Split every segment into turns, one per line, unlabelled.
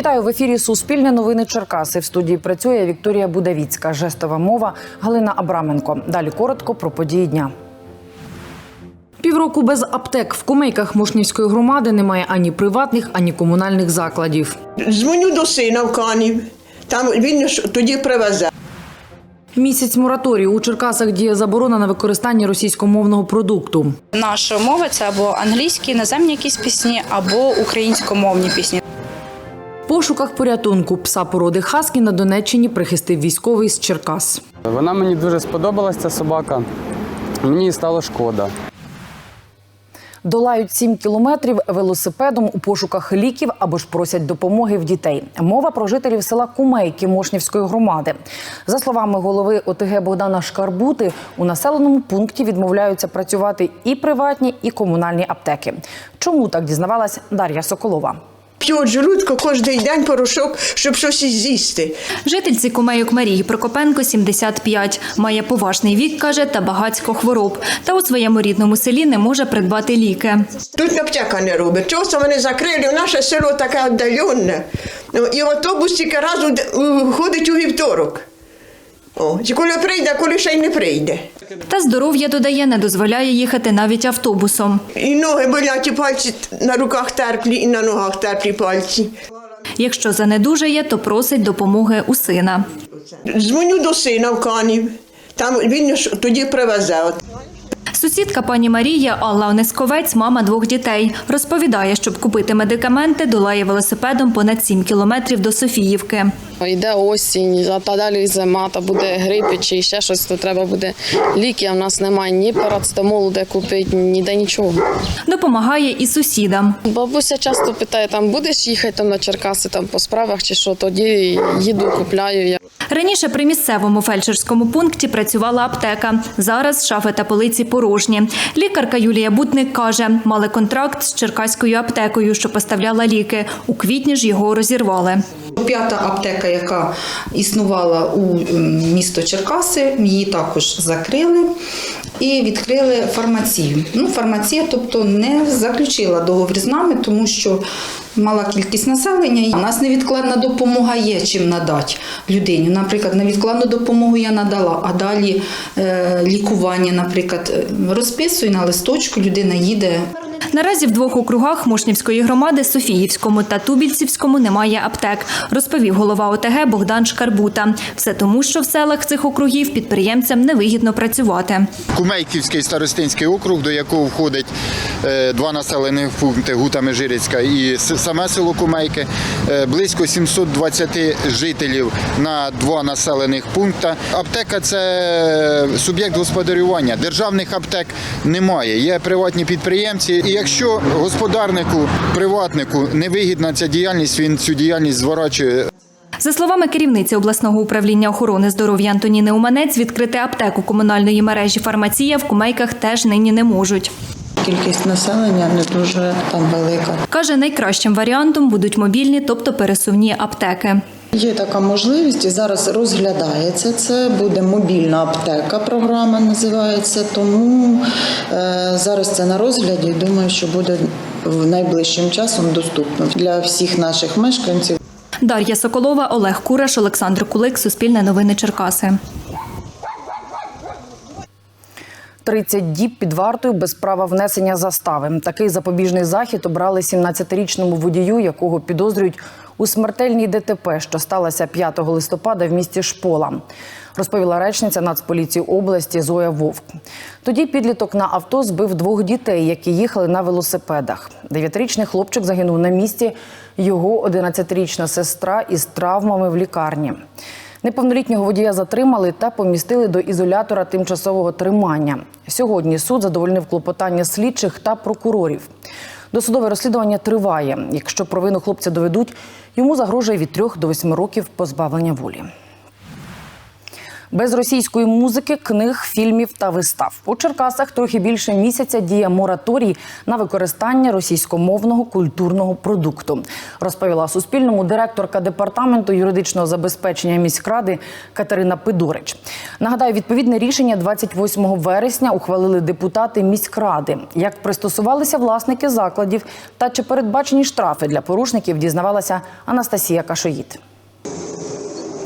Вітаю в ефірі Суспільне новини Черкаси. В студії працює Вікторія Будавіцька, жестова мова Галина Абраменко. Далі коротко про події дня. Півроку без аптек в кумейках Мошнівської громади немає ані приватних, ані комунальних закладів.
Дзвоню до сина в Канів. Там він ж тоді привезе.
Місяць мораторію у Черкасах діє заборона на використання російськомовного продукту.
Наша мова це або англійські іноземні якісь пісні, або українськомовні пісні.
Пошуках порятунку пса породи Хаскі на Донеччині прихистив військовий з Черкас.
Вона мені дуже сподобалась, ця собака. Мені стало шкода.
Долають 7 кілометрів велосипедом у пошуках ліків або ж просять допомоги в дітей. Мова про жителів села Кумейки Мошнівської громади. За словами голови ОТГ Богдана Шкарбути, у населеному пункті відмовляються працювати і приватні, і комунальні аптеки. Чому так дізнавалась Дар'я Соколова?
П'ють жрутко кожен день порошок, щоб щось з'їсти.
Жительці Кумейок Марії Прокопенко 75. Має поважний вік, каже, та багатько хвороб. Та у своєму рідному селі не може придбати ліки.
Тут аптека не робить. Часто вони закрили? Наше село таке віддалене. Ну, і автобус тільки раз ходить у вівторок. О, чи коли прийде, коли ще й не прийде.
Та здоров'я додає, не дозволяє їхати навіть автобусом.
І ноги болять, і пальці на руках терплі, і на ногах терплі пальці.
Якщо занедужає, то просить допомоги у сина.
Дзвоню до сина в Канів. Там він тоді привезе.
Сусідка пані Марія Алла Онесковець, мама двох дітей, розповідає, щоб купити медикаменти, долає велосипедом понад 7 кілометрів до Софіївки.
Йде осінь, а та далі зима, та буде грип чи ще щось, то треба буде ліки. А в нас немає ні парацетамолу, де купити, ніде нічого.
Допомагає і сусідам.
Бабуся часто питає, там будеш їхати там на Черкаси там по справах чи що, тоді їду, купляю. Я.
Раніше при місцевому фельдшерському пункті працювала аптека. Зараз шафи та полиці порожні. Лікарка Юлія Бутник каже, мали контракт з черкаською аптекою, що поставляла ліки. У квітні ж його розірвали.
П'ята аптека, яка існувала у місто Черкаси, її також закрили і відкрили фармацію. Ну, фармація, тобто, не заключила договір з нами, тому що мала кількість населення. У нас невідкладна допомога є чим надати людині. Наприклад, невідкладну допомогу я надала, а далі е, лікування, наприклад, е, розписую на листочку, людина їде
Наразі в двох округах Мошнівської громади Софіївському та Тубільцівському немає аптек, розповів голова ОТГ Богдан Шкарбута. Все тому, що в селах цих округів підприємцям невигідно працювати.
Кумейківський старостинський округ, до якого входить е, два населених пункти Гута Межирицька і саме село Кумейки. Е, Близько 720 жителів на два населених пункти. Аптека це суб'єкт господарювання. Державних аптек немає. Є приватні підприємці. І якщо господарнику, приватнику невигідна ця діяльність, він цю діяльність зворачує
За словами керівниці обласного управління охорони здоров'я Антоніни Уманець, відкрити аптеку комунальної мережі фармація в кумейках теж нині не можуть.
Кількість населення не дуже там велика.
Каже, найкращим варіантом будуть мобільні, тобто пересувні аптеки.
Є така можливість і зараз розглядається це. Буде мобільна аптека, програма називається. Тому е, зараз це на розгляді. Думаю, що буде в найближчим часом доступно для всіх наших мешканців.
Дар'я Соколова, Олег Кураш, Олександр Кулик, Суспільне новини Черкаси.
30 діб під вартою без права внесення застави. Такий запобіжний захід обрали 17-річному водію, якого підозрюють у смертельній ДТП, що сталося 5 листопада в місті Шпола. Розповіла речниця Нацполіції області Зоя Вовк. Тоді підліток на авто збив двох дітей, які їхали на велосипедах. Дев'ятирічний хлопчик загинув на місці. Його 11-річна сестра із травмами в лікарні. Неповнолітнього водія затримали та помістили до ізолятора тимчасового тримання. Сьогодні суд задовольнив клопотання слідчих та прокурорів. Досудове розслідування триває. Якщо провину хлопця доведуть, йому загрожує від 3 до 8 років позбавлення волі. Без російської музики, книг, фільмів та вистав у Черкасах трохи більше місяця діє мораторій на використання російськомовного культурного продукту. Розповіла Суспільному директорка департаменту юридичного забезпечення міськради Катерина Пидорич. Нагадаю, відповідне рішення 28 вересня ухвалили депутати міськради. Як пристосувалися власники закладів та чи передбачені штрафи для порушників, дізнавалася Анастасія Кашоїд.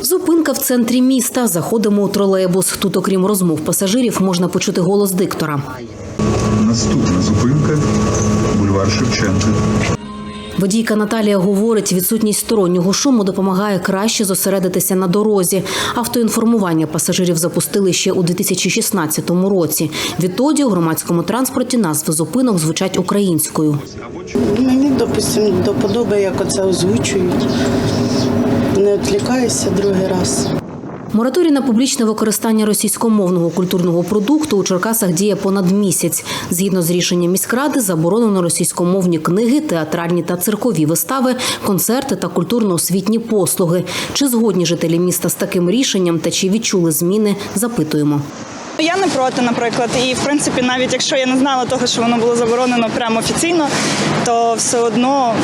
Зупинка в центрі міста. Заходимо у тролейбус. Тут, окрім розмов пасажирів, можна почути голос диктора.
Наступна зупинка бульвар Шевченка.
Водійка Наталія говорить, відсутність стороннього шуму допомагає краще зосередитися на дорозі. Автоінформування пасажирів запустили ще у 2016 році. Відтоді у громадському транспорті назви зупинок звучать українською.
Мені, допустимо, до подоби, як оце озвучують. Не відвлікаюся другий раз.
Мораторій на публічне використання російськомовного культурного продукту у Черкасах діє понад місяць. Згідно з рішенням міськради, заборонено російськомовні книги, театральні та циркові вистави, концерти та культурно-освітні послуги. Чи згодні жителі міста з таким рішенням та чи відчули зміни? Запитуємо.
Я не проти, наприклад, і в принципі, навіть якщо я не знала того, що воно було заборонено прямо офіційно, то все одно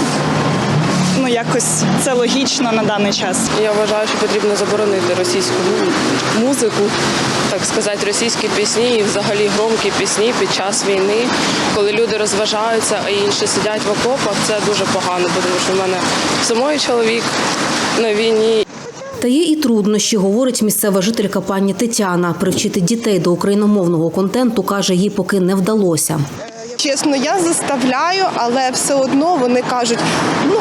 ну якось це логічно на даний час.
Я вважаю, що потрібно заборонити російську музику, так сказати, російські пісні і взагалі громкі пісні під час війни, коли люди розважаються, а інші сидять в окопах. Це дуже погано, тому що в мене самої чоловік на війні.
Та є і труднощі, говорить місцева жителька пані Тетяна. Привчити дітей до україномовного контенту каже, їй поки не вдалося.
Чесно, я заставляю, але все одно вони кажуть, ну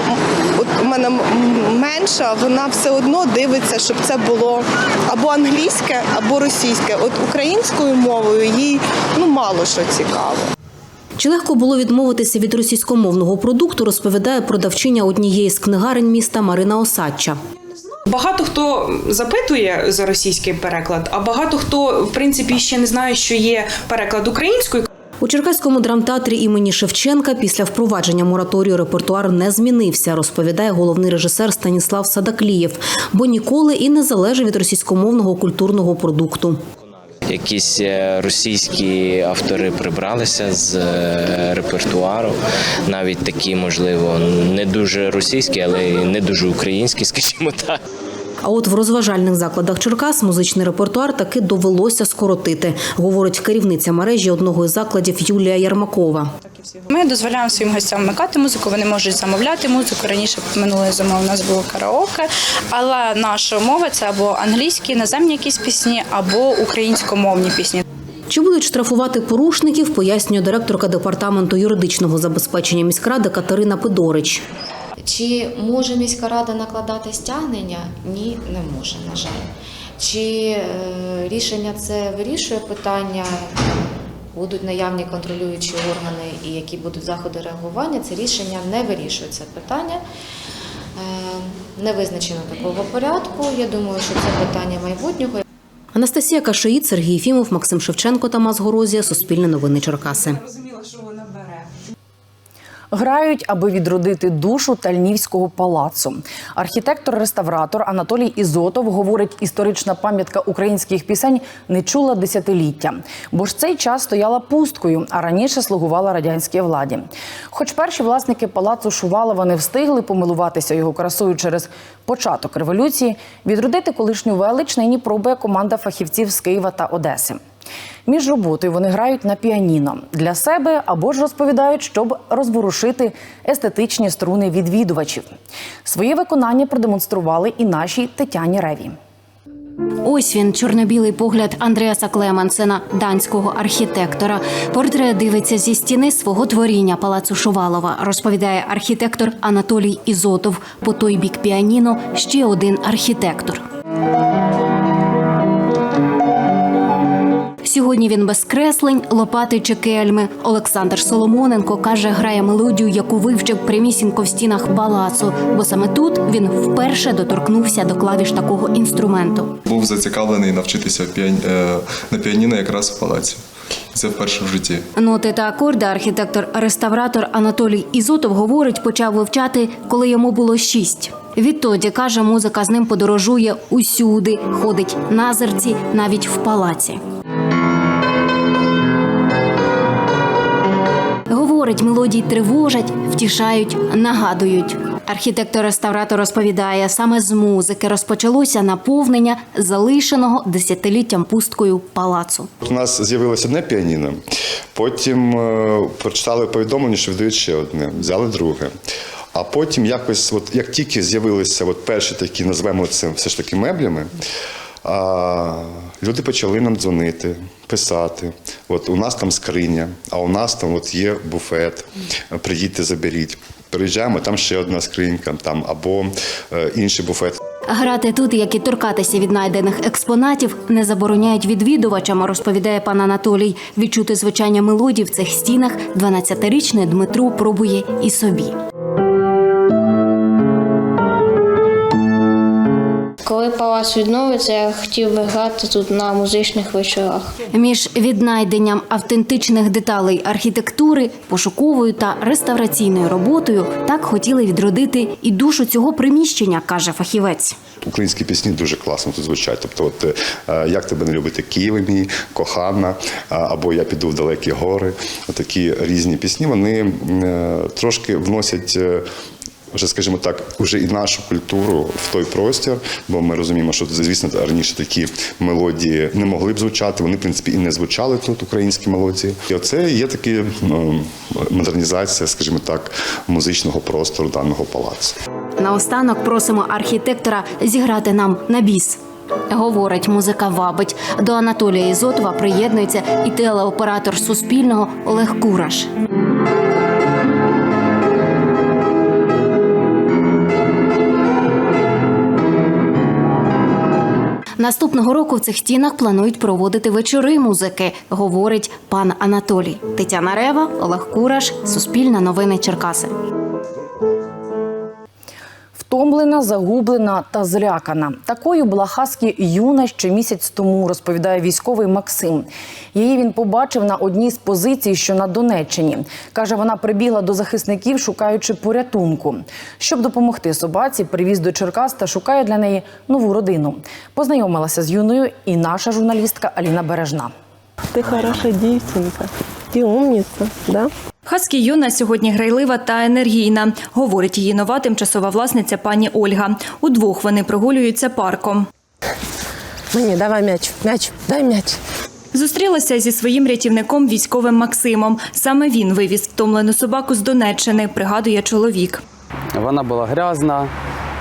от у мене менша, вона все одно дивиться, щоб це було або англійське, або російське. От українською мовою їй ну мало що цікаво.
Чи легко було відмовитися від російськомовного продукту, розповідає продавчиня однієї з книгарень міста Марина Осадча.
Багато хто запитує за російський переклад, а багато хто в принципі ще не знає, що є переклад українською.
У Черкаському драмтеатрі імені Шевченка після впровадження мораторію репертуар не змінився, розповідає головний режисер Станіслав Садаклієв, бо ніколи і не залежав від російськомовного культурного продукту.
Якісь е, російські автори прибралися з е, репертуару, навіть такі, можливо, не дуже російські, але не дуже українські, скажімо так.
А от в розважальних закладах Черкас музичний репертуар таки довелося скоротити, говорить керівниця мережі одного із закладів Юлія Ярмакова.
Ми дозволяємо своїм гостям вмикати музику, вони можуть замовляти музику. Раніше минулої зими у нас було караоке, але наша умова це або англійські, іноземні якісь пісні, або українськомовні пісні.
Чи будуть штрафувати порушників, пояснює директорка департаменту юридичного забезпечення міськради Катерина Пидорич.
Чи може міська рада накладати стягнення? Ні, не може, на жаль. Чи е, рішення це вирішує питання? Будуть наявні контролюючі органи і які будуть заходи реагування, це рішення не вирішує це питання. Е, не визначено такого порядку. Я думаю, що це питання майбутнього.
Анастасія Кашиїд, Сергій Єфімов, Максим Шевченко, Тамас Горозія. Суспільне новини Черкаси.
Грають, аби відродити душу Тальнівського палацу. Архітектор-реставратор Анатолій Ізотов говорить, історична пам'ятка українських пісень не чула десятиліття, бо ж цей час стояла пусткою, а раніше слугувала радянській владі. Хоч перші власники палацу Шувалова не встигли помилуватися його красою через початок революції, відродити колишню велич нині пробує команда фахівців з Києва та Одеси. Між роботою вони грають на піаніно для себе або ж розповідають, щоб розворушити естетичні струни відвідувачів. Своє виконання продемонстрували і нашій Тетяні Реві.
Ось він, чорно-білий погляд Андреаса Клемансена, данського архітектора. Портрет дивиться зі стіни свого творіння палацу Шувалова, розповідає архітектор Анатолій Ізотов. По той бік піаніно ще один архітектор. Сьогодні він без креслень, лопати чи кельми. Олександр Соломоненко каже, грає мелодію, яку вивчив прямісінько в стінах палацу, бо саме тут він вперше доторкнувся до клавіш такого інструменту.
Був зацікавлений навчитися е, на піаніно якраз в палаці. Це вперше в житті.
Ноти та акорди архітектор-реставратор Анатолій Ізотов говорить, почав вивчати, коли йому було шість. Відтоді каже, музика з ним подорожує усюди, ходить на зерці, навіть в палаці. Говорить, мелодії тривожать, втішають, нагадують. Архітектор-реставратор розповідає, саме з музики розпочалося наповнення залишеного десятиліттям пусткою палацу.
У нас з'явилося одне піаніно, потім е, прочитали повідомлення, що видають ще одне, взяли друге. А потім якось, от як тільки з'явилися от перші такі, назвемо це все ж таки меблями, а, люди почали нам дзвонити, писати. От у нас там скриня, а у нас там от є буфет, приїдьте, заберіть. Приїжджаємо, там ще одна скринька, там або е, інший буфет.
Грати тут, як і торкатися віднайдених експонатів, не забороняють відвідувачам, розповідає пан Анатолій. Відчути звучання мелодій в цих стінах 12-річний Дмитро пробує і собі.
Коли палац відновиться, я хотів би грати тут на музичних вечорах.
Між віднайденням автентичних деталей архітектури, пошуковою та реставраційною роботою так хотіли відродити і душу цього приміщення, каже фахівець.
Українські пісні дуже класно тут звучать. Тобто, от е, як тебе не любити, Києве мій, кохана, або я піду в далекі гори. Такі різні пісні вони е, трошки вносять. Вже, скажімо так, вже і нашу культуру в той простір, бо ми розуміємо, що звісно раніше такі мелодії не могли б звучати. Вони, в принципі, і не звучали тут українські мелодії. І оце є такі ну, модернізація, скажімо так, музичного простору даного палацу.
Наостанок просимо архітектора зіграти нам на біс. Говорить, музика вабить. До Анатолія Ізотова приєднується і телеоператор Суспільного Олег Кураш. Наступного року в цих стінах планують проводити вечори музики, говорить пан Анатолій. Тетяна Рева, Олег Кураш, Суспільна новини Черкаси.
Втомлена, загублена та злякана. Такою була Хаскі юна ще місяць тому, розповідає військовий Максим. Її він побачив на одній з позицій, що на Донеччині. Каже, вона прибігла до захисників, шукаючи порятунку. Щоб допомогти собаці, привіз до Черкас та шукає для неї нову родину. Познайомилася з юною і наша журналістка Аліна Бережна.
Ти хороша дівчинка, ти умниця, да?
Хаскі юна сьогодні грайлива та енергійна, говорить її нова тимчасова власниця пані Ольга. Удвох вони прогулюються парком.
Мені давай м'яч, м'яч, дай м'яч.
Зустрілася зі своїм рятівником військовим Максимом. Саме він вивіз втомлену собаку з Донеччини, пригадує чоловік.
Вона була грязна,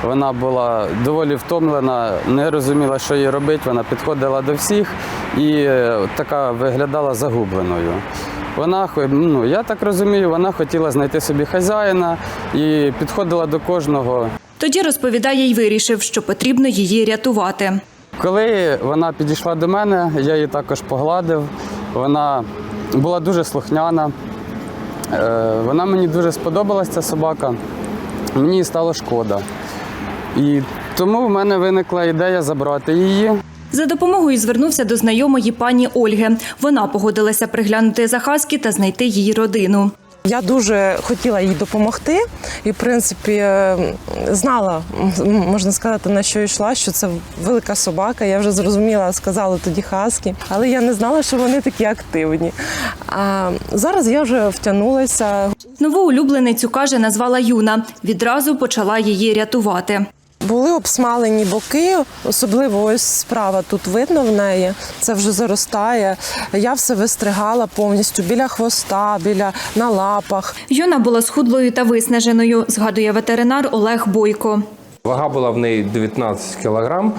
вона була доволі втомлена, не розуміла, що їй робити. Вона підходила до всіх і е, така виглядала загубленою. Вона ну, я так розумію, вона хотіла знайти собі хазяїна і підходила до кожного.
Тоді розповідає й вирішив, що потрібно її рятувати.
Коли вона підійшла до мене, я її також погладив. Вона була дуже слухняна. Е, Вона мені дуже сподобалась, ця собака. Мені стало шкода. І тому в мене виникла ідея забрати її.
За допомогою звернувся до знайомої пані Ольги. Вона погодилася приглянути за Хаскі та знайти її родину.
Я дуже хотіла їй допомогти і, в принципі, е, знала, можна сказати, на що йшла, що це велика собака. Я вже зрозуміла, сказали тоді хаски, але я не знала, що вони такі активні. А зараз я вже втягнулася.
Нову улюбленицю каже, назвала Юна. Відразу почала її рятувати.
Були обсмалені боки, особливо ось справа тут видно в неї. Це вже заростає. Я все вистригала повністю біля хвоста, біля на лапах.
Юна була схудлою та виснаженою, згадує ветеринар Олег Бойко.
Вага була в неї 19 кілограм.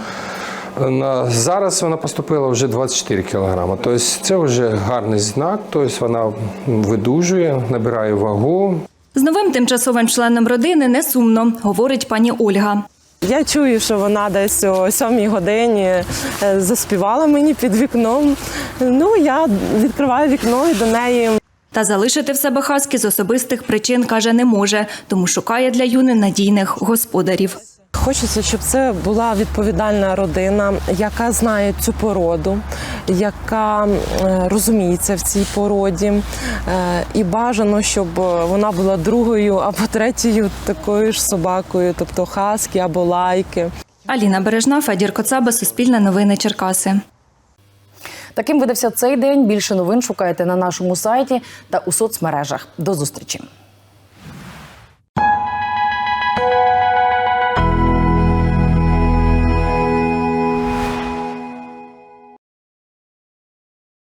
Зараз вона поступила вже 24 кілограми. Тобто це вже гарний знак. Тобто вона видужує, набирає вагу.
З новим тимчасовим членом родини не сумно, говорить пані Ольга.
Я чую, що вона десь о сьомій годині е, заспівала мені під вікном. Ну, я відкриваю вікно і до неї.
Та залишити в себе хаски з особистих причин каже не може, тому шукає для юни надійних господарів.
Хочеться, щоб це була відповідальна родина, яка знає цю породу, яка е, розуміється в цій породі. Е, І бажано, щоб вона була другою або третьою такою ж собакою, тобто хаскі або лайки.
Аліна Бережна, Федір Коцаба, Суспільне новини Черкаси.
Таким видався цей день. Більше новин шукайте на нашому сайті та у соцмережах. До зустрічі.